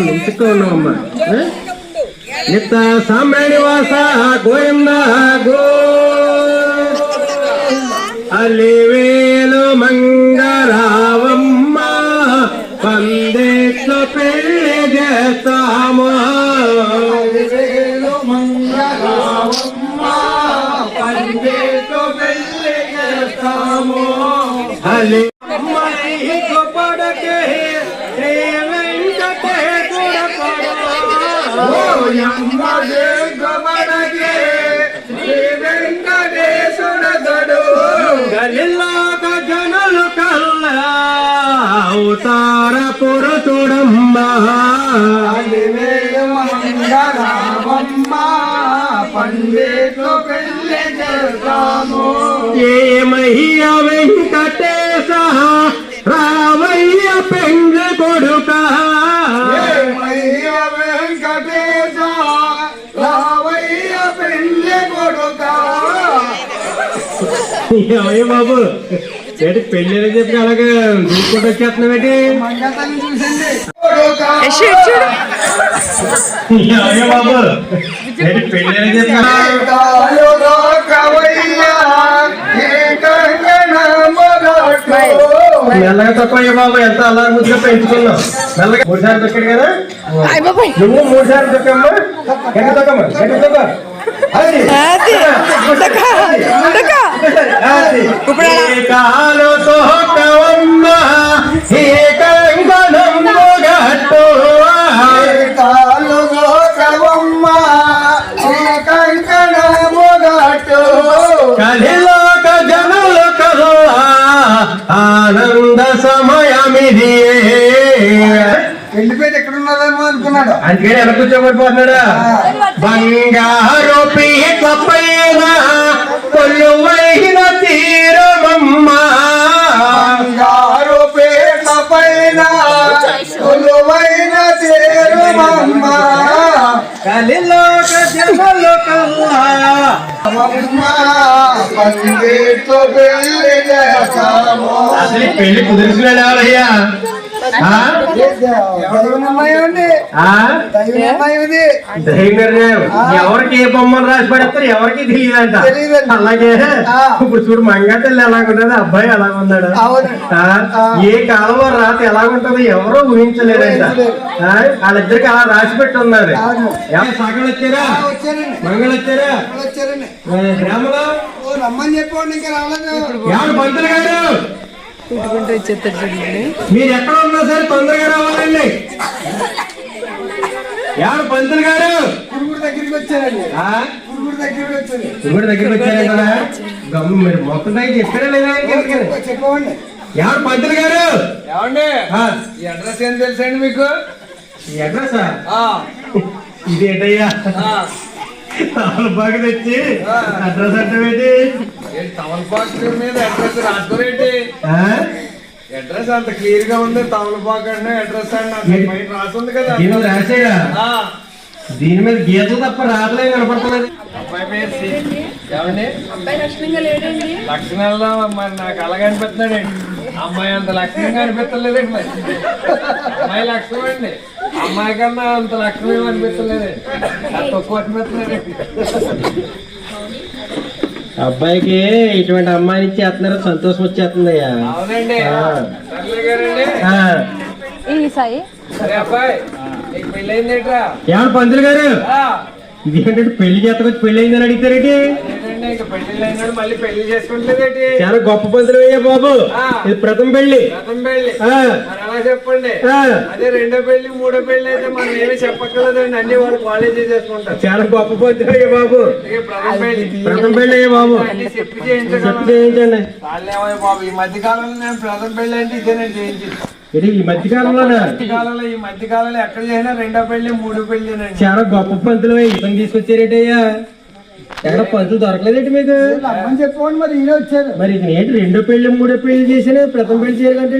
నింపుతూ ఉన్నామమ్మా ఆ? నిత్త సాంబ్రాణి గోవింద గో అలివేలు పందేట్లో పెళ్ళి చేస్తాము అలి చేస్తాము ఏమయ్య వెంకటేశ రావయ్య పెండ్ల కొడుక. బాబు? ఏంటి పెళ్ళి అని చెప్పి అలాగే చూసుకుంటూ కొడుక ఏమయ్య బాబు? ఏంటి పెళ్ళి అని చెప్పి మెల్లగా తక్కువ బాబు ఎంత అలా ముద్దుగా పెంచుకున్నావు మెల్లగా మూడు సార్లు తొక్కాడు కదా? నువ్వు మూడు సార్లు తొక్కమ్మా ఎక్కడ తొక్కమ్మా ఎక్కడ తొక్క అది కలిలోక జనులు కల్లా ఆనంద సమయమిది. వెళ్ళిపోయి ఎక్కడ ఉన్నదేమో అనుకున్నాడు. అందుకని ఎలా కూర్చోబడిపోతున్నాడా బంగారు పీట పైన కొలువైన తీరమమ్మ. బంగారు పేట పైన కొలువైన చేరుమమ్మ కలిలోక జనులు కల్లా అమ్మ పండితో పెళ్ళి చేస్తాము అసలు ఈ పెళ్ళి కుదిరిసినాడు ఎవరయ్యా ఎవరికి ఏ బొమ్మలు రాసి పడతారు ఎవరికి తెలియదంట. అలాగే. ఇప్పుడు చూడు మంగతల్లి ఎలాగుంటది అబ్బాయి ఎలాగున్నాడు. ఏ కాలంలో రాత ఎలాగుంటది ఎవరో ఊహించలేదంట? వాళ్ళిద్దరికి అలా రాసి పెట్టి. ఎవరు సగలు వచ్చారా? మంగళ వచ్చారా? గ్రామంలో? రమ్మని చెప్పండి ఇంకా రాలేదు. పంతులు గారు? తిట్టుకుంటూ వచ్చేస్తారు చూడండి. మీరు ఎక్కడ ఉన్నా సరే తొందరగా రావాలండి. ఎవరు? పంతులు గారు? పురుగుడు దగ్గరికి వచ్చారండి. దగ్గరికి వచ్చారు. దగ్గరికి వచ్చారు కదా? గమ్ము మీరు మొత్తం దగ్గర చెప్పారా లేదా? చెప్పండి ఎవరు? పంతులు గారు? ఏమండి? ఆ, ఈ అడ్రస్ ఏం తెలుసండి మీకు? ఈ అడ్రసా? ఏంటయ్యా బాగా తెచ్చి అడ్రస్ అంటే తమలపాకు మీద అడ్రస్ రాసుకోరేంటి? అడ్రస్ అంత క్లియర్గా ఉంది తమలపాకు అంటే అడ్రస్ అండి రాసింది కదా. దీని మీద రాసాడా ఆ, దీని మీద గీతలు తప్ప రాతలే కనపడతలేదు. అబ్బాయి పేరు ఏమండి లక్షణాల్లో మరి నాకు అలాగే అనిపిస్తున్నాడండి అమ్మాయి అంత లక్షణంగా అనిపించలేదండి మరి. అమ్మాయి లక్షణం అండి. అమ్మాయి కన్నా అంత లక్షణం అనిపించలేదండి అది తక్కువ అనిపిస్తున్నాడండి అబ్బాయికి ఇటువంటి అమ్మాయిని ఇచ్చేస్తున్నారు సంతోషం వచ్చేస్తుందయ్యా. ఎవరు పంతులు గారు? ఆ, ఇది ఏంటంటే పెళ్ళి చేతకొచ్చి పెళ్ళి అయిందని అడిగితారేంటి పెళ్ళి పెళ్ళి చాలా గొప్ప పంతులు అయ్యా బాబు. ఇది ప్రథమ పెళ్ళి పెళ్ళి చెప్పండి. అదే రెండో పెళ్ళి మూడో పెళ్ళి అయితే మనం ఏమీ చెప్పక్కర్లేదండి. అన్ని వాళ్ళు కాలేజీ చేసుకుంటారు. చాలా గొప్ప పంతులు అయ్యా బాబు. ప్రథమ పెళ్ళి పెళ్ళి అయ్యా బాబు. చెప్పి చేయించండి. వాళ్ళేమో బాబు ఈ మధ్య కాలంలో నేను ప్రథమ పెళ్ళి అంటే ఇదేనండి చేయించింది. ఇది ఈ మధ్య కాలంలోనే కాలంలో ఈ మధ్య కాలంలో ఎక్కడ చేసినా రెండో పెళ్ళి మూడో పెళ్ళినండి చాలా గొప్ప పంతులు ఇతను తీసుకొచ్చారేటయ్యా ఎక్కడ పంతులు దొరకలేదేంటి మీకు? అమ్మని చెప్పండి మరి ఈయన వచ్చారు. మరి ఏంటి రెండో పెళ్ళి మూడో పెళ్ళి చేసిన ప్రథమ పెళ్ళి చేయాలంటే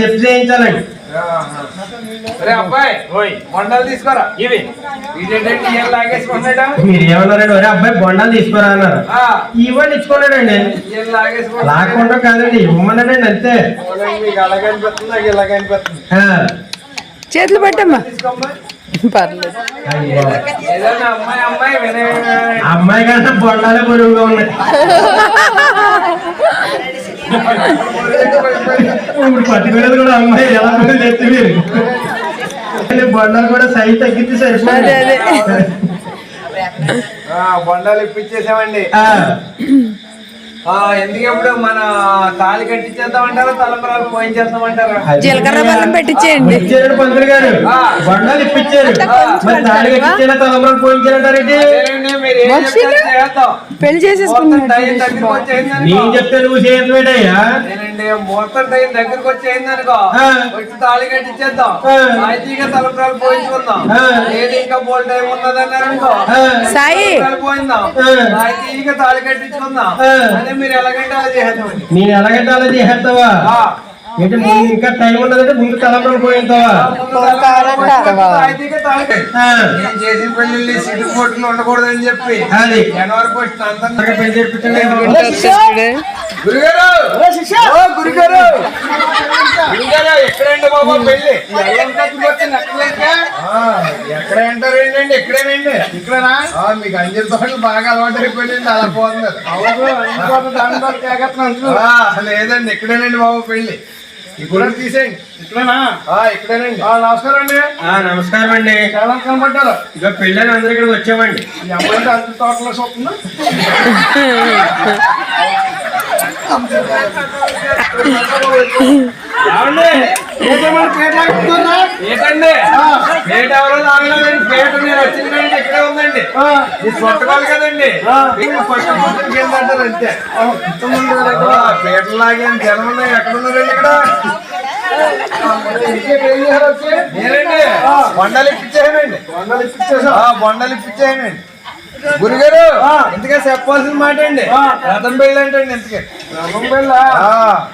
చెప్పి చేయించాలండి అరే అబ్బాయి మొండాలు తీసుకోరా? ఇవి. ఇదేంటంటే ఇయ్యాల లాగేసుకున్నాడా మీరు ఏమన్నారండి? ఒరే అబ్బాయి బొండాలు తీసుకోరా అన్నారు. ఆ, ఇవ్వండి ఇచ్చుకున్నాడండి లాక్కుండా కాదండి ఇవ్వమన్నాడండి అంతే. చేతులు పెట్టమ్మా. పర్లేదు. అమ్మాయి కంటే బొండాలే బరువుగా ఉన్నాయి. ఇప్పుడు పట్టుకునేది కూడా అమ్మాయి ఎలా కూడా చెప్తే మీరు బొండాలు కూడా సైజ్ తగ్గితే అదే సరిపోయింది బొండాలు ఇప్పించేసామండి. ఆ, ఆ, ఎందుకు ఇప్పుడు మన తాళి కట్టించేద్దామంటారా తలంబరాలు పోయించేద్దామంటారా? జీలకర్ర బెల్లం పెట్టించేయండి ఇచ్చారు పంతులు గారు. బొండాలు ఇప్పించారు మరి తాళి తలంబరాలు చేద్దాం. పెళ్ళి వచ్చేసిందనుకో. నేను చెప్తే నువ్వు అదేనండి, ముహూర్తం టైం దగ్గరికి వచ్చేసిందనుకో ఆ. వచ్చి తాళి కట్టించేద్దాం ఆ. అయితే తలంబరాలు పోయించుకుందాం. లేదు ఇంకా బోల్ టైం ఉన్నదన్నారనుకో ఆ, సాయి. పోయిందాం. ఇక తాళి కట్టించుకుందాం. అదే మీరు ఎలాగంటే అలా చేద్దామండి నేను ఎలాగంటే అలా చేసేస్తావా? ఏంటి ముందు ఇంకా టైం ఉండదంటే ముందు పెళ్ళి సిటీ ఉండకూడదని చెప్పి అది. జనవరి ఫస్ట్ అందరినీ త్వరగా పెళ్ళి చేయించండి. గురుగారు. ఓ గురుగారు. గురుగారు ఎక్కడండి బాబా పెళ్ళి? ఆ, ఎక్కడ అంటారు ఏంటండి ఎక్కడేనండి ఇక్కడనా? ఆ, మీకు అంజలి తోటలు బాగా అలవాటు అయిపోయిందండి అలా పోతున్నారు. ఆ, లేదండి ఇక్కడేనండి బాబు పెళ్ళి. ఇప్పుడు తీసేయండి ఇక్కడేనా? ఆ, ఇక్కడేనండి. నమస్కారం అండి. ఆ, నమస్కారం అండి. చాలా కనబడ్డారు ఇక పెళ్ళని అందరూ ఇక్కడికి వచ్చామండి. ఈ అమ్మాయి అంజలి తోటలో చూస్తుందా? ఏంటండి? పేట ఎవరో నేను వచ్చిందండి ఇక్కడే ఉందండి. ఇది చుట్టకాలు కదండి. ఫస్ట్ అంటారు అంతే. పేట లాగే జనం ఉన్నాయి ఎక్కడ ఉన్నారండి ఇక్కడ? నేనండి బొండాలు ఇప్పించేసానండి బొండాలు ఇప్పించేసా బొండాలు గురుగారు ఇంతగా చెప్పాల్సిన మాట అండి. రథం పెళ్ళి అంటే ఇంతకే. రథం పెళ్ళ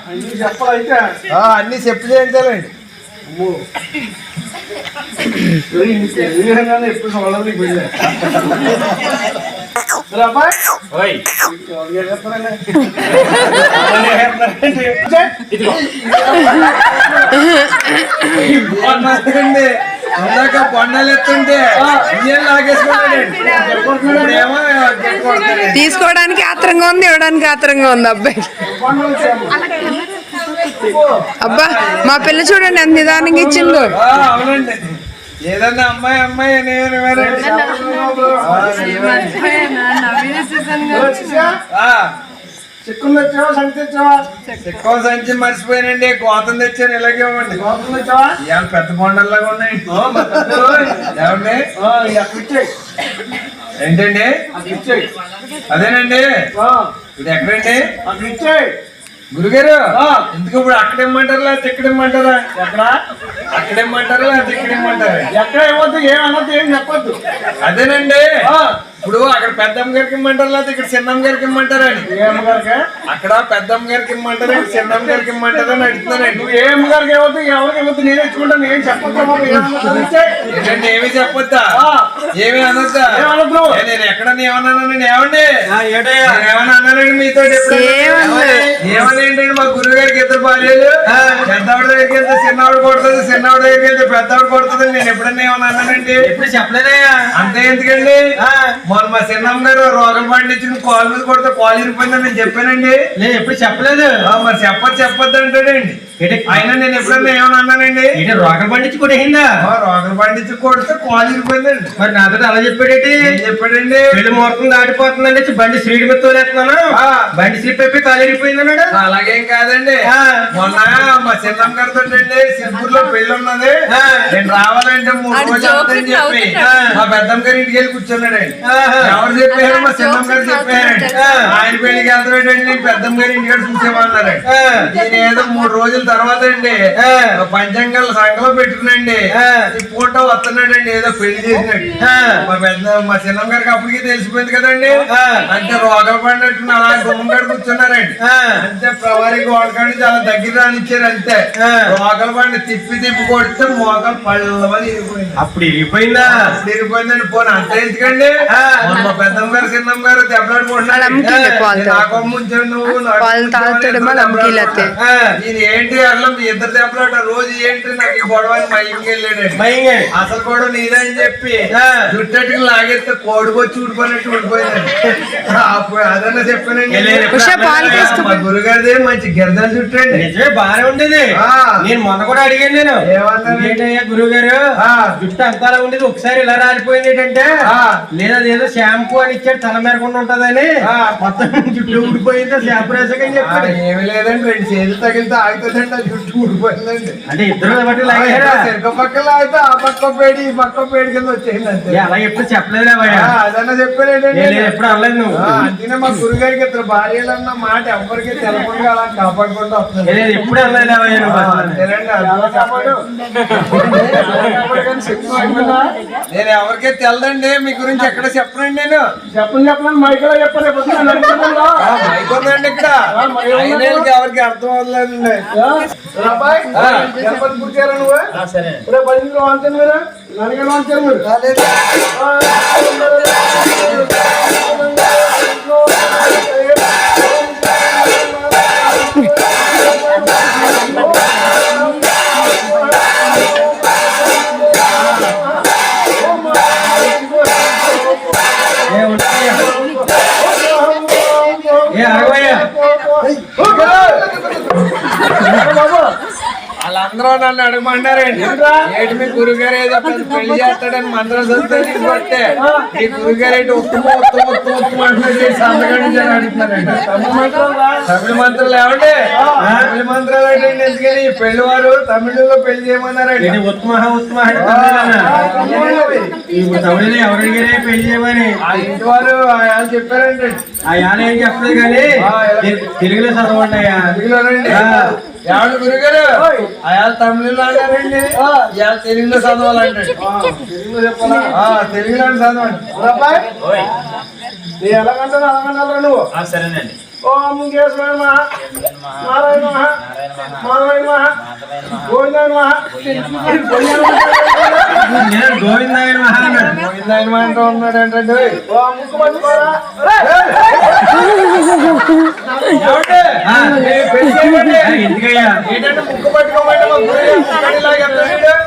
అన్ని చెప్పాలైతే. అన్ని చెప్పు చేయించాలండి. ఎప్పుడు చూడలేదు నీకు పెళ్ళి? ఓయ్. బొండాలండి అందాక బొండాలు ఎత్తుంటే ఇయ్యం లాగేసుకున్నాడండి ఇప్పుడేమో గెట్టుకొడుతున్నాడు. తీసుకోవడానికి ఆత్రంగా ఉంది ఇవ్వడానికి ఆత్రంగా ఉంది అబ్బాయి. అబ్బా మా పిల్ల చూడండి ఎంత నిదానంగా ఇచ్చిందో. ఏదన్నా అమ్మాయి అమ్మాయి నేను వేరే- ఆ, ఆ, చిక్కులు తెచ్చావా? సంచి తెచ్చావా? ఎక్కువ సంచి మర్చిపోయానండి. గోతం తెచ్చాను ఇలాగే ఇవ్వండి. గోపురం తెచ్చావా? ఇవాళ పెద్ద బొండల్లాగా ఏమండి? ఇచ్చేయి ఏంటండి? అదేనండి? ఇది ఎక్కడండి? గురుగారు ఎందుకు ఇప్పుడు అక్కడ ఇమ్మంటారా లేకపోతే ఇక్కడ ఇమ్మంటారా? ఎక్కడ? అక్కడ ఇమ్మంటారా లేకపోతే ఇక్కడ ఇమ్మంటారా? ఎక్కడ ఇవ్వద్దు ఏం అనొద్దు ఏం చెప్పొద్దు. అదేనండి. ఇప్పుడు అక్కడ పెద్దమ్మ గారికి ఇమ్మంటారా లేకపోతే ఇక్కడ చిన్నమ్మ గారికి ఇమ్మంటారా ఏ అమ్మగారికి? అక్కడ పెద్దమ్మ గారికి ఇమ్మంటారా ఇక్కడ చిన్నమ్మ గారికి ఇమ్మంటారా అని అడుగుతున్నానండి నువ్వు ఏ అమ్మగారికి ఇవ్వద్దు ఎవరికి ఇవ్వద్దు నేను ఇచ్చుకుంటాను ఏం చెప్పొద్దు ఏమి చెప్పొద్దా? ఏమి అనొద్దా? నేను ఎక్కడ ఏమన్నానండి ఏమండి? నేను ఏమన్నా అన్నానండి మీతో ఏమనలే. ఏమని ఏంటండి మా గురువు గారికి ఇద్దరు భార్యలు? పెద్దవాడి దగ్గరికి వెళ్తే చిన్నవాడు కొడుతుంది చిన్నవాడి దగ్గరికి వెళ్తే పెద్దవాడు కొడుతుంది నేను ఎప్పుడన్నా ఏమన్నా అన్నానండి? ఎప్పుడు చెప్పలేదయ్యా. అంతే ఎందుకండి? ఆ, మొన్న మా చిన్నమ్మ గారు రోగం పండించిన కాలు మీద కొడితే కాలు ఇరిపోయిందని నేను చెప్పానండి. నేను ఎప్పుడు చెప్పలేదు. ఆ, మరి చెప్పదు చెప్పొద్దు అంటాడండి. ఏంటి? అయినా నేను ఎప్పుడన్నా ఏమన్నా అన్నానండి? ఏంటి రోగం పండించి కొట్టేసిందా? ఆ, రోగం పండించి కొడితే కాలు ఇరిపోయిందండి మరి నాతో అలా చెప్పాడేంటి? ఏం చెప్పాడండి? పెళ్ళి ముహూర్తం దాటిపోతుందండి బండి స్పీడ్ మీద తోలేస్తున్నాను. ఆ. బండి స్లిప్ అయిపోయి కాలేరిపోయింది అన్నాడు. అలాగేం కాదండి. ఆ. మొన్న మా చిన్నమ్మ గారితో అండి సింగూరులో పెళ్ళి ఉన్నది. నేను రావాలంటే మూడు రోజులు చెప్పి. మా పెద్దమ్మ గారి ఇంటికి వెళ్ళి కూర్చున్నాడండి. ఎవరు చెప్పారు మా చిన్నమ్మ గారు చెప్పారండి. ఆయన పెళ్ళికి వెళ్తాడండి పెద్దమ్మ గారి ఇంటికి చూసేమన్నారండి ఆ. నేను ఏదో మూడు రోజుల తర్వాత అండి. పంచంగల్ సంఘలో పెట్టుకునండి ఆ. ఈ పూట వస్తున్నాడండి ఏదో పెళ్ళి చేసినట్టు. మా పెద్ద మా చిన్నమ్మ గారికి అప్పటికి తెలిసిపోయింది కదండి. అంటే రోగాలు పడినట్టు అలా గుమ్మం కాడ కూర్చున్నారండి. అంతే ప్రవారి గోడకాడి చాలా దగ్గర రానిచ్చారు అంతే. రోగలు పడి తిప్పి తిప్పి కొడితే మోకాలు ఇరిగిపోయింది అప్పుడు ఇరిగిపోయిందా అప్పుడు ఇరిగిపోయిందండి పోనీ అంతే ఎందుకండి. మొన్న పెద్దమ్మ గారు చిన్నమ్మ గారు ఏంటి అట్లా మీ ఇద్దరు దెబ్బలాట రోజు ఏంటి నాకు ఈ గొడవ అని మా ఇంటికి వెళ్ళాడు భయంగా అసలు కూడా చెప్పి. జుట్టట్టుకు లాగేస్తే కోడికొచ్చి ఊడిపోయినట్టు ఊడిపోయిందండి. అప్పుడు అదన్నా చెప్పానండి. గురుగారిది మంచి గిరదలు చుట్టండి నిజమే బాగానే ఉండేది. ఆ. నేను మొన్న కూడా అడిగాను నేను? ఏంటయ్యా గురువు గారు ఆ. జుట్టు అంతలా ఉండేది? ఒకసారి ఇలా రాలిపోయింది ఏంటంటే ఆ. లేదా ఏదో షాంపూ అని ఇచ్చాడు తల మేరకుండా ఉంటదని. ఆ. మొత్తం జుట్టు ఊడిపోయింది షాంపూ వేసాకని ఆ, చెప్పాడు? ఏమీ లేదండి రెండు చేతులు తగిలితే ఆగుతుందండి ఆ జుట్టు ఊడిపోయిందండి. అంటే ఇద్దరు బట్టి లాగారా? చెరుకు పక్కన అయితే ఆ పక్క పేడి ఈ పక్క పేడి కింద వచ్చేయండి అంతే. అలా ఎప్పుడు చెప్పలేదు అదన్నా నేను ఎప్పుడు అనలేదు నువ్వు. అంతేనే మా గురుగారికి ఇద్దరు భార్యలు అన్న మాట ఎవరికి తెలకుండా అలా కాపాడుకుంటూ వస్తుంది ఎప్పుడు అనలేదు. నేను ఎవరికీ తెలదండి మీ గురించి ఎక్కడ చెప్పనండి నేను చెప్పండి చెప్పండి మైకిలో ఉందండి ఇక్కడ ఎవరికి అర్థం అవ్వలేదండి అబ్బాయి గణపతి నువ్వు వాంచాను మీరు వాంచారు మీరు ఏ, నన్ను అడగమన్నారండి ఏంటి మీ గురుగారు ఏదో పెళ్ళి చేస్తాడని మంత్రం చదివితే తీసుకొస్తే మీ గురుగారు ఏంటి ఉత్తమ ఉత్తమ ఉత్తమ ఉత్తమ అంటున్నాడు సంతకం నుంచి అని అడుగుతున్నారండి తమిళ మంత్రాలు ఏమండి తమిళ మంత్రాలు ఏంటండి ఎందుకని? ఈ పెళ్ళి వారు తమిళలో పెళ్ళి చేయమన్నారండి ఉత్తమ ఉత్తమ అంటే తమిళనా? ఇప్పుడు తమిళలో ఎవరు అడిగారే పెళ్ళి చేయమని. ఆ ఇంటి వారు ఆయన చెప్పారండి ఆ యాన ఏం చెప్పలేదు కానీ తెలుగులో చదవండి తెలుగులోనండి? ఆ. ఏమండి గురుగారు అయాల తమిళలో అన్నారండి ఇవాళ తెలుగులో చదవాలండి తెలుగులో చెప్పాలా? ఆ, తెలుగులో చదవండి. ఎలాగంటావు అలాగంటారా నువ్వు? సరేనండి. ఓం కేశవాయ మహా నారాయణ మహా మాధవాయ మహా గోవిందాయ మహా నేను గోవిందాయన మహా అన్నాడు గోవిందాయన మాట ఉన్నాడు చెప్తాడు.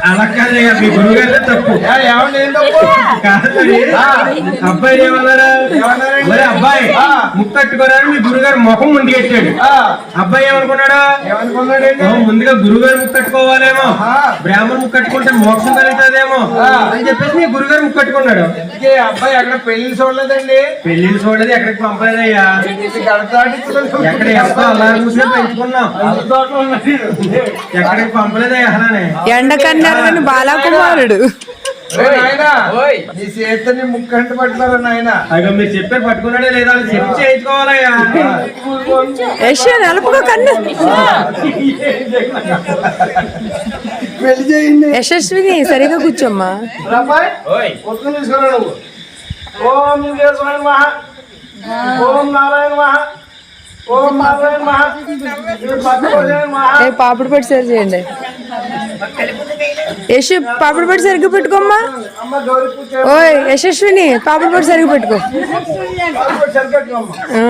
అలా కాదయ్యా మీ గురువు గారితో తప్పు. అబ్బాయి? మరి అబ్బాయి ఆ. ముక్కట్టుకోరాని మీ గురుగారు ముఖం ముందుకెట్టాడు ఆ, అబ్బాయి ఏమనుకున్నాడు? ఏమనుకున్నాడండి? ఓ, ముందుగా గురుగారు ముక్కట్టుకోవాలేమో ఆ. బ్రాహ్మణ్ ముక్కట్టుకుంటే మోక్షం కలుగుతుందేమో. ఆ. అని చెప్పేసి మీ గురుగారు ముక్కట్టుకున్నాడు అబ్బాయి అక్కడ పెళ్ళి చూడలేదండి. పెళ్ళి చూడలేదు ఎక్కడికి పంపలేదయ్యా. ఎక్కడ ఎంతో అల్లారి కూర్చొని పెంచుకున్నాం. ఎక్కడికి పంపలేదయ్యా అలానే ఎండ కన్నారు కానీ బాలకుమారుడు ఓయ్. నాయనా, నీ చేతిని ముక్కంటి పట్టుకోరా నాయన. అయ్యో మీరు చెప్పారు పట్టుకున్నాడే లేదా? చెప్పి చేయించుకోవాలయ్యా. యశ్వ నలుపుకో కన్ను. పెళ్ళి చేయండి యశస్విని సరిగా కూర్చోమ్మా. ఓం కేశవాయ మహా ఓం నారాయణ మహా ఓం నారాయణ మహా భక్తోజయ మహా ఏ పాపడు పెట్టి సరి చేయండి. యశ్ పాపడు పెట్టి సరిగ్గా పెట్టుకోమ్మా. అమ్మ గౌరీ పూజ ఓయ్ యశస్విని పాపడు పెట్టి సరిగ్గా పెట్టుకో. సరిపెట్టుకోమ్మ ఆ.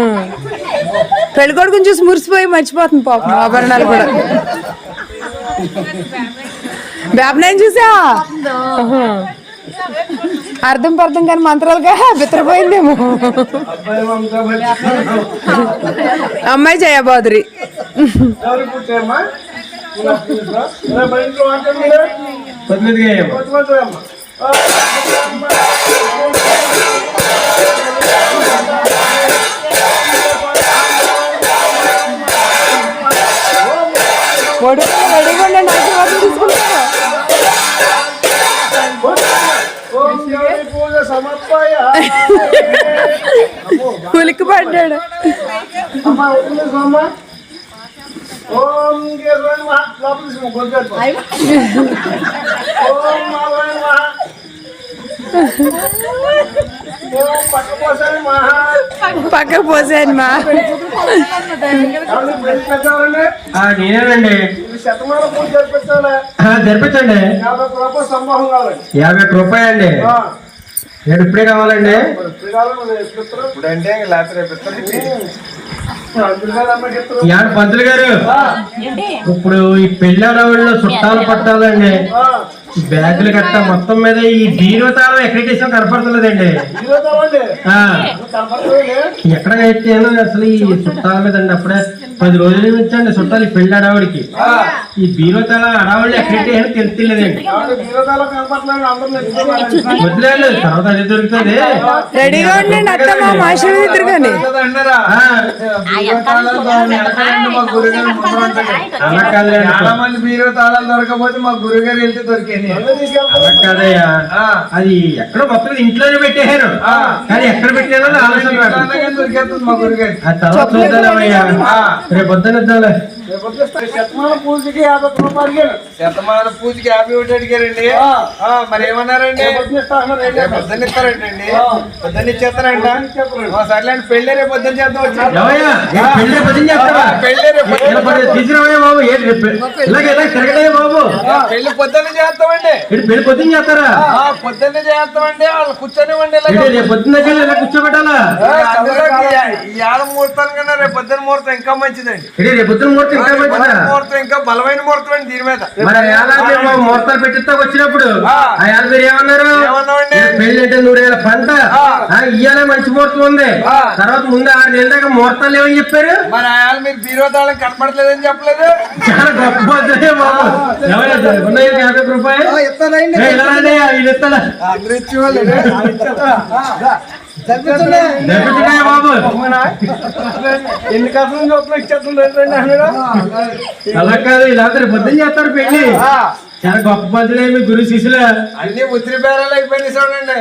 పెళ్ళి కొడుకుని చూసి మురిసిపోయి మర్చిపోతుంది పాపం. ఆభరణాలు కూడా. వేపనాయని చూసా. అర్థం పర్థం కానీ మంత్రాలుగా బచ్చి. అమ్మాయి జయబాదురి పూజ అమ్మా పక్కపోసారి మహా పక్కకు పోసాను మా. నేనేనండి. జరిపించండి. యాభై రూపాయలు అండి ఆ, నేను ఇప్పుడే కావాలండి. ఇప్పుడు లేకపోతే. యాడ పంతులు గారు ఇప్పుడు ఈ పెళ్ళి అడవుల్లో చుట్టాలు పట్టాలండి. బ్యాగులు గట్ట మొత్తం మీద ఈ బీరో తాళం ఎక్కడికేసాం కనపడతలేదండి ఆ, ఎక్కడ ఎత్తాను అసలు ఈ చుట్టాల మీద అండి అప్పుడే పది రోజుల నుంచి అండి చుట్టాలు ఈ పెళ్ళి అడవుడికి. ఈ బీరో తాళం అడవుళ్ళు ఎక్కడెట్టాయని తెలియలేదండి వదిలేదు తర్వాత అది దొరుకుతుంది. రెడీగా ఉండండి అత్తమ్మ మాస్టర్. అలా చాలా మంది బీరో తాళాలు దొరకకపోతే మా గురుగారు వెళ్తే దొరికేది అలా కాదయ్యా. ఆ. అది ఎక్కడ మొత్తం ఇంట్లోనే పెట్టేశాను ఆ. కానీ ఎక్కడ పెట్టానో అది ఆలోచన దొరికేస్తుంది మా గురుగారు. ఆ తర్వాత చూద్దామయ్యా ఆ. రేపు పొద్దున్న ఇద్దాంలే పూజకి యాభై రూపాయలు శతమాన పూజకి యాభై ఒకటి అడిగారండి. మరి ఏమన్నారండి? పొద్దున్న ఇస్తారంటండి. పొద్దున్న ఇచ్చేస్తారంట. సర్లేండి పెళ్ళి రేపు చేద్దాం పెళ్ళి బాబు ఆ, పెళ్ళి పొద్దున్న చేస్తామండి. పెళ్ళి పొద్దున్న చేస్తారా? ఆ, పొద్దున్న చేస్తామండి వాళ్ళు కూర్చొనివ్వండి రేపు పొద్దున్న కూర్చోబెట్టాలా? ఈ- ఆడ ముహూర్తాల కన్నా రేపు పొద్దున్న ముహూర్తం ఇంకా మంచిదండి. ముహూర్తం ఇంకా బలమైన ముహూర్తం అండి దీని మీద. ముహూర్తాలు పెట్టిస్తా వచ్చినప్పుడు మీరు ఏమన్నారు? పెళ్ళి అంటే నూరేళ్ళ పంట. ఆ. ఆ, ఇయ్యాలే మంచి ముహూర్తం ఉంది. తర్వాత ముందు ఆరు నెలల దాకా ముహూర్తాలు లేవని చెప్పారు. మరి ఆయాలు మీరు బీరో తాళం కనపడలేదని చెప్పలేదు. చాలా గొప్ప యాభై రూపాయలు ఇస్తాడా అందరూ ఇచ్చేవాళ్ళు. బాబు ఎన్ని కథలు చూస్తున్నా ఇచ్చేస్తుంది అలా కాదు ఇలా పొద్దున్న చేస్తారు పెళ్ళి చాలా గొప్ప పద్ధతులే మీ గురు శిష్యులు. అన్ని ఉత్తిరి బేరాలు అయిపోయినాయి చూడండి.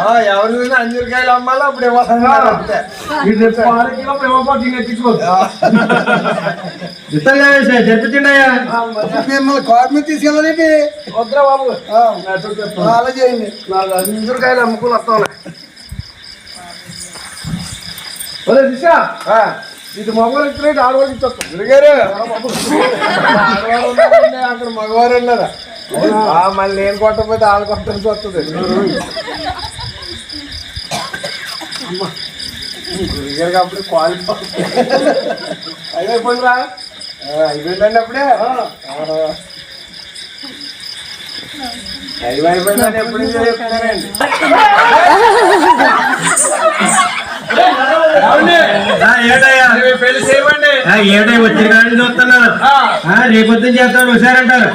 ఆ, ఎవరు చూసినా అంజూరకాయలు అమ్మాలి? అప్పుడు జరిపించండియా మిమ్మల్ని కార్ మీద తీసుకెళ్ళాలండి వద్దురా బాబు. అలా చేయండి ఇందుకాయలు అమ్ముకుని వస్తాం ఒరే దిశా ఆ, ఇది మగవాళ్ళు ఇచ్చినట్టు ఆడవాళ్ళు ఇచ్చేస్తాం గురుగారు అక్కడ మగవారు ఆ, మళ్ళీ నేను కొట్టకపోతే ఆడ కొట్టాల్సి వస్తుంది. గురుగారికి అప్పుడు క్వాలిటీ అయిపోయిందిరా అయిపోయిందండి అప్పుడే. టైం అయిపోయిందని ఎప్పుడు నుంచో ఏటయ్య? వచ్చిన ఆ. ఆ, రేపొద్దున చేస్తామని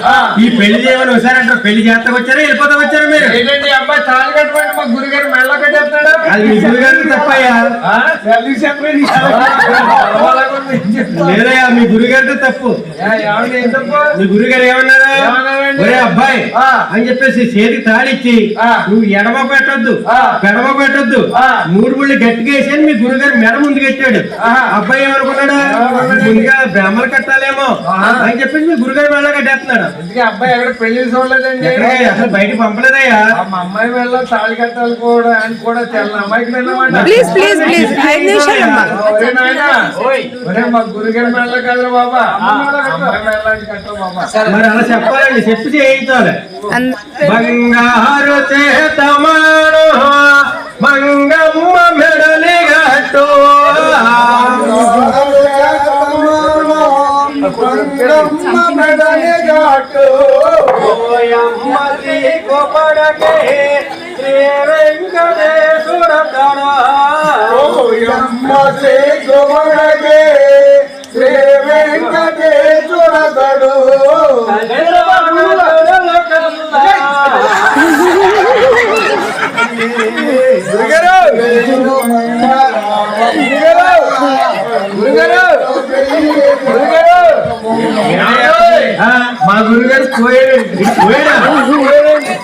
ఆ. ఈ పెళ్ళి చేయమని ఒకసారంటారు పెళ్ళి చేస్తాకు వచ్చారా వెళ్ళిపోతా వచ్చారా మీరు? ఏంటండి అబ్బాయి తాళి కట్టమంటే మా గురుగారు మెళ్ళ కట్టేస్తున్నాడు అది మీ గురు గారికి తప్పయ్యా. లేదయ్యా మీ గురు గారితో తప్పు? మీ గురు గారు ఏమన్నారా? ఒరే అబ్బాయి ఆ. అని చెప్పేసి చేతికి తాళిచ్చి ఆ. నువ్వు ఎడమ పెట్టొద్దు ఆ. పెడమ పెట్టొద్దు ఆ. మూడు ముళ్ళు గట్టిగా వేసి అని మీ గురుగారు మెడ ముందుకు ఆహా. అబ్బాయి ఏమనుకున్నాడు? ముందుగా బ్రాహ్మలు కట్టాలేమో. అని చెప్పేసి మీ గురుగారు మెడ కట్టేస్తున్నాడు అబ్బాయి ఎక్కడ పెళ్ళి చూడలేదండి అసలు బయటికి పంపలేదయ్యా మా అమ్మాయి వెళ్ళ తాళి కట్టాలి కూడా అని కూడా తెల్ల ప్లీజ్ ప్లీజ్ ప్లీజ్ ఐదు నిమిషాలు చెప్పాలండి చెప్పి చేయించాలి. బంగారు చేతమాను మంగమ్మ మెడలి గట్టు ఓయమ్మ శ్రీ గోపడకే శ్రీ వెంకటేశ్వర గురుగారు గురుగారు గురుగారు ఆ, మా గురుగారు పోయాడు పోయాడా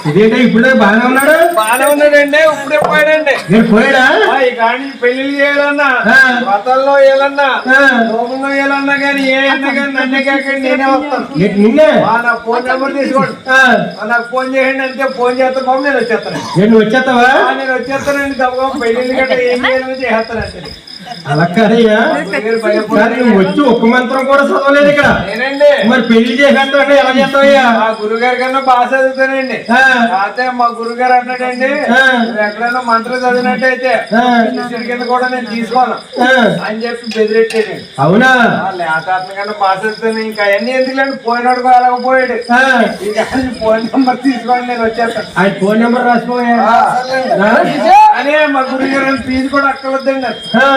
ఇదేంటో ఇప్పుడు బాగానే ఉన్నాడు? బాగానే ఉన్నాడండి ఇప్పుడే పోయాడండి. నేను పోయాడా? ఇక కానీ పెళ్ళిళ్ళు చేయాలన్నా ఆ. వ్రతాల్లో వేయాలన్నా ఆ. లోకంలో వేయాలన్నా కానీ ఏ అన్నా కానీ నన్నే కాకండి నేనే వస్తాను. నిన్నే? నా ఫోన్ నెంబర్ తీసుకోండి. ఆ, ఆ, నాకు ఫోన్ చేయండి ఫోన్ చేస్తే బాబు నేను వచ్చేస్తాను. నువ్వు వచ్చేస్తావా? నేను వచ్చేస్తానండి తప్ప పెళ్ళిళ్ళు గట్రా ఏం చేయాలని చేస్తానంటే అలా కాదయ్యా. వచ్చి ఒక్క మంత్రం కూడా చదవలేదు ఇక్కడ. నేనండి. మరి పెళ్ళి చేసేస్తావు ఎలా చేస్తావయ్యా? మా గురుగారి కన్నా బాగా చదువుతానండి. అయితే మా గురుగారు అన్నాడండి నువ్వు ఎక్కడైనా మంత్రం చదివినట్టయితే కింద కూడా నేను తీసుకోను. అని చెప్పి బెదిరెట్టాడండి అవునా? లేతాత్మ కన్నా బాగా చదువుతాను ఇంకా అవన్నీ ఎందుకంటే పోయినాడు ఆ, ఇక ఫోన్ నెంబర్ తీసుకోండి నేను వచ్చేస్తాను. ఆయన ఫోన్ నెంబర్ రాసుకోయా ఆ. అని మా గురుగారు ఫీజు కూడా అక్కర్లేదండి. ఆ.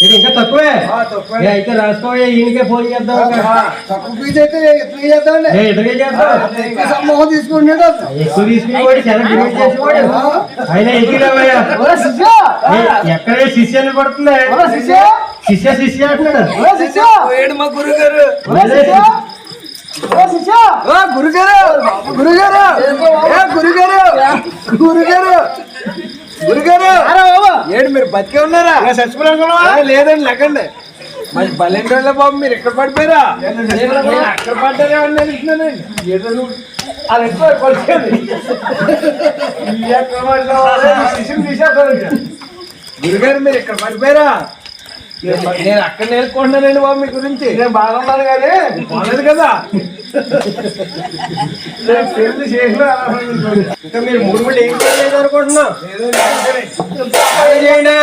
ఇది ఇంకా తక్కువే? ఆ, తక్కువే. ఏ, అయితే రాసుకోయా ఈయనకే ఫోన్ చేద్దాం ఆ. తక్కువ ఫీజు అయితే ఇద్దరికే చేద్దాం? ఎక్కువ తీసుకుంటున్నాడు ఎక్కువ తీసుకునేవాడు చాలా డిమాండ్ చేసేవాడు. అయినా ఎక్కిరావయ్యా ఒరే శిష్య! ఎక్కడే శిష్య అని పడుతుంది? శిష్య! శిష్య అంటున్నాడు. మా గురుగారు. గురుగారు. గురుగారు! ఏ, గురుగారు. గురుగారు! గురుగారు! ఏడు మీరు బతికే ఉన్నారా? ఆ, లేదండి లెక్కండి మరి బలెంటి వాళ్ళ బాబు మీరు ఎక్కడ పడిపోయారా? అక్కడ పడ్డానే అని అనుకుంటున్నానండి ఏదో ఎక్కువ పడిపోయింది ఇక. గురుగారు మీరు ఇక్కడ పడిపోయారా? నేను అక్కడ నేర్చుకుంటున్నానండి బాబు మీ గురించి. నేను బాగున్నాను కానీ బాగలేదు కదా. పెళ్ళి చేసిన ఇంకా మీరు మూడు మూడు ఏం చేయలేదు అనుకుంటున్నాం చేయండి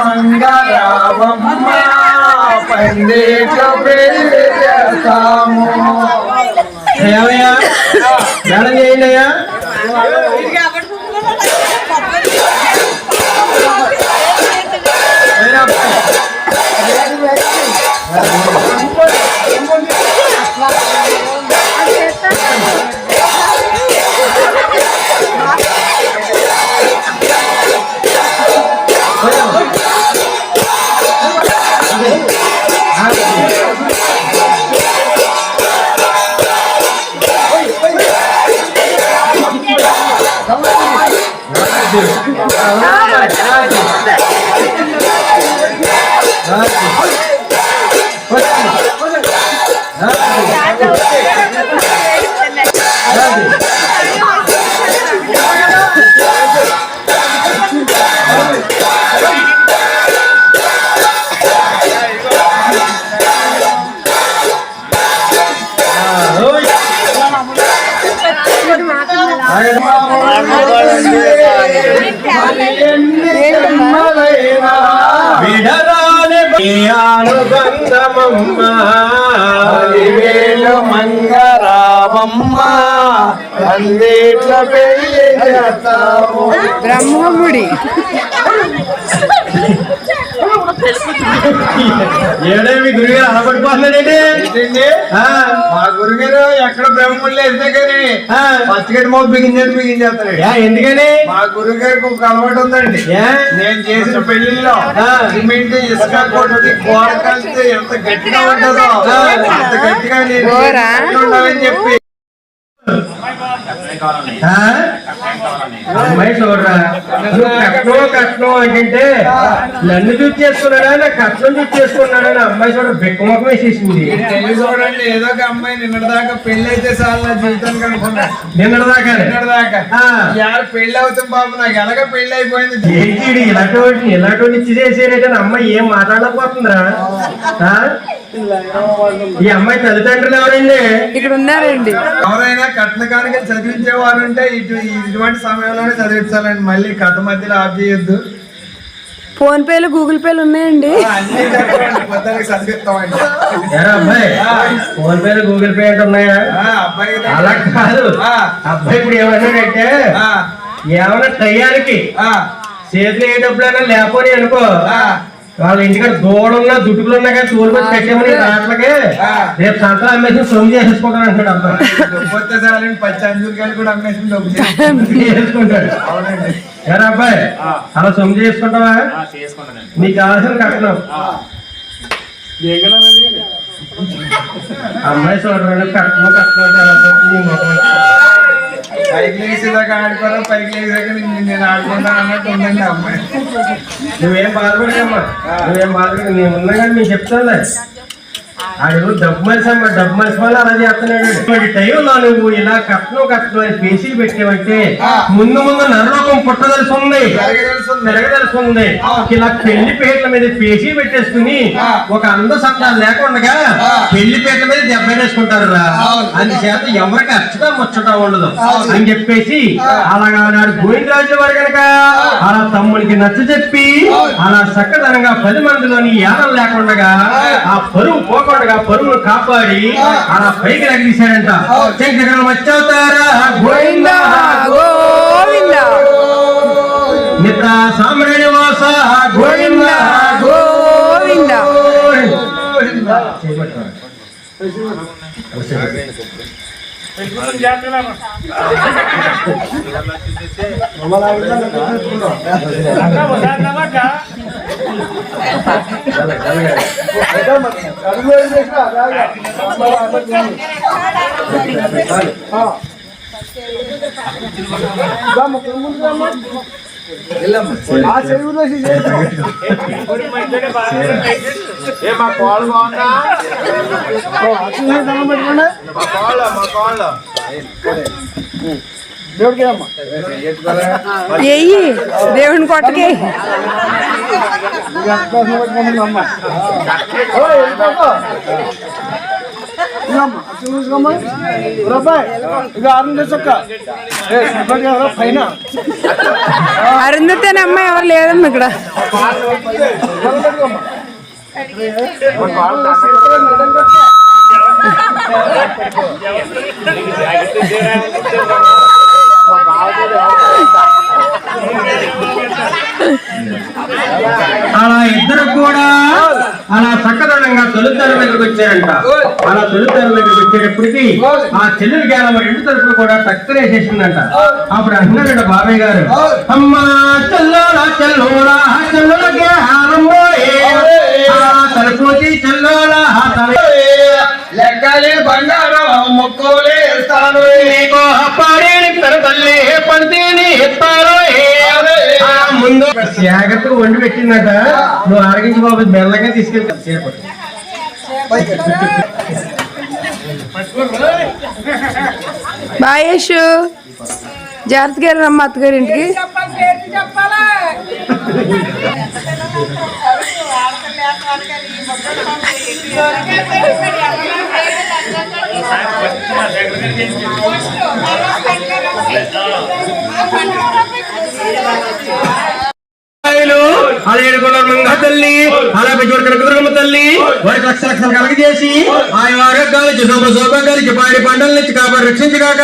మంగళ ఏమయ్యా చాలా బ్రహ్మముడి ఏడేమి గురుగారు అలపడిపోతున్నాడండి ఏంటండి? ఆ, మా గురుగారు ఎక్కడ బ్రహ్మలు వేస్తే కానీ. పచ్చగడ్డి మొక్క బిగించేది బిగించేస్తాడు యా, ఎందుకని మా గురుగారికి ఒక అలవాటు ఉందండి ఏ? నేను చేసిన పెళ్ళిలో ఆ. సిమెంట్ ఇసుక కొట్టి గోడ కలిస్తే ఎంత గట్టిగా ఉంటుందో అంత గట్టిగా నేను? ఉండాలని చెప్పి? అమ్మాయి చూడరా? నువ్వు కట్నం కట్నం అంటే నన్ను చూసి చేసుకున్నాడా నా కట్నం చూసి చేసుకున్నాడా అని అమ్మాయి చూడ బిక్కమొక్కం వేసేసింది. చూడండి ఏదో ఒక అమ్మాయి నిన్నటి దాకా పెళ్ళి అయితే చాలు నా జీవితానికి అనుకున్నా. నిన్నటిదాకా? నిన్నటి దాకా ఆ. యారు పెళ్ళి అవుతుంది బాబు నాకు ఎలాగ పెళ్ళి అయిపోయింది ఏంటి ఇలాంటి ఇలాంటి ఇచ్చి చేసేరేటని అమ్మాయి ఏం మాట్లాడకపోతుందిరా ఆ? ఈ అమ్మాయి తల్లిదండ్రులు ఎవరండి? ఇక్కడ ఉన్నారండి. ఎవరైనా కట్న కానుక చదివించేవారు ఉంటే ఇటు ఇటువంటి సమయంలోనే చదివించాలండి. మళ్ళీ కథ మధ్యలో ఆఫ్ చేయొద్దు. ఫోన్ పేలు గూగుల్ పేలు ఉన్నాయండి. ఫోన్ పే గూగుల్ పే అంటే ఉన్నాయా? అలా కాదు. ఆ. అబ్బాయి ఇప్పుడు ఏమన్నాడంటే ఆ, ఏమన్నా టయానికి ఆ, చేతిలో ఏ డబ్బులైనా లేకపోని అనుకో ఆ. వాళ్ళ ఇంటికాడ దూడలున్నా దుట్టుకులు ఉన్నా కానీ తోలుకొచ్చి కట్టామని రాట్లకే ఆ. రేపు సంతా అమ్మేసి సొమ్ము చేసేసుకుంటాను అంటాడు అబ్బాయి. డబ్బొస్తే చాలండి పచ్చి అంజూరికాయలు కూడా అమ్మేసి డబ్బు చేసుకుంటాడు అవునండి. అబ్బాయి అలా సొమ్ము చేసుకుంటావా? నీకు కావాల్సిన కట్నం అమ్మాయి చూడరాని కట్నం కట్నం పైకి లేచేదాకా ఆడుకోరా పైకి లేచాక నేను నేను ఆడుకుంటాను అన్నట్టు ఉందండి ఆ అమ్మాయి. నువ్వేం బాధపడమ్మా నువ్వేం బాధపడి నేను ఉన్నా కానీ నేను చెప్తాను ఆడు డబ్బు మనిషి అమ్మ డబ్బు మనిషి వల్ల అలా చేస్తున్నాడు. ఇటువంటి టైంలో నువ్వు ఇలా కట్నం కట్నం అని పేసీలు పెట్టావంటే ముందు ముందు నరలోకం పుట్టదలసి ఉంది తిరగదలసి ఉంది ఇలా పెళ్ళి పీటల మీద పేసీ పెట్టేసుకుని ఒక అంద సంతాలు లేకుండా పెళ్ళి పీటల మీద దెబ్బ వేసుకుంటారు రా అందుచేత ఎవరికి అచ్చటం ముచ్చటం ఉండదు. అని చెప్పేసి అలాగా నాడు గోవిందరాజు వారు కనుక అలా తమ్ముడికి నచ్చ చెప్పి అలా చక్కదనంగా పది మందిలోని ఏడం లేకుండా ఆ. పరువు పోకుండా పరువును కాపాడి అలా పైకి రగిలిశాడంట. వచ్చవుతారా గోవిందా గోవింద. నిత్ర సామ్రాణి వాస గోవింద. గోవింద. ముగ్గురు ఏ మా కోళ్ళు బాగుందా మా కోళ్ళ మా కోళ్ళ ఎయ్యి దేవుని కొట్టకి పైన అరుంధతేనే అమ్మాయి ఎవరు లేదమ్మా ఇక్కడ అలా ఇద్దరు కూడా అలా చక్కదనంగా తొలితరం దగ్గరకు వచ్చారంట. అలా తొలితరం దగ్గరకు వచ్చేటప్పటికి ఆ చెల్లెలు గేలం రెండు తరపులు కూడా టక్కరేసేసిందంట. అప్పుడు అంటున్నాడు బాబాయ్ గారు అమ్మా చెల్లోరా చెల్లోరా ముందు జాగ్రత్తగా వండి పెట్టిందట. నువ్వు ఆరగించి బాబు మెల్లగా తీసుకెళ్తా. చేపట్టు బాయేషు జాగ్రత్త గారు రమ్మ అత్తగారి ఇంటికి అలా ఏడుకున్నారు మంగ తల్లి అలాగే పెట్టుకుని కనకదుర్గమ్మ తల్లి వారికి లక్ష లక్షలు కలగజేసి ఆయన ఆరోగ్యాలు శుభ శోభంగానికి పాడి పంటల నుంచి కాపాడు రక్షించగాక.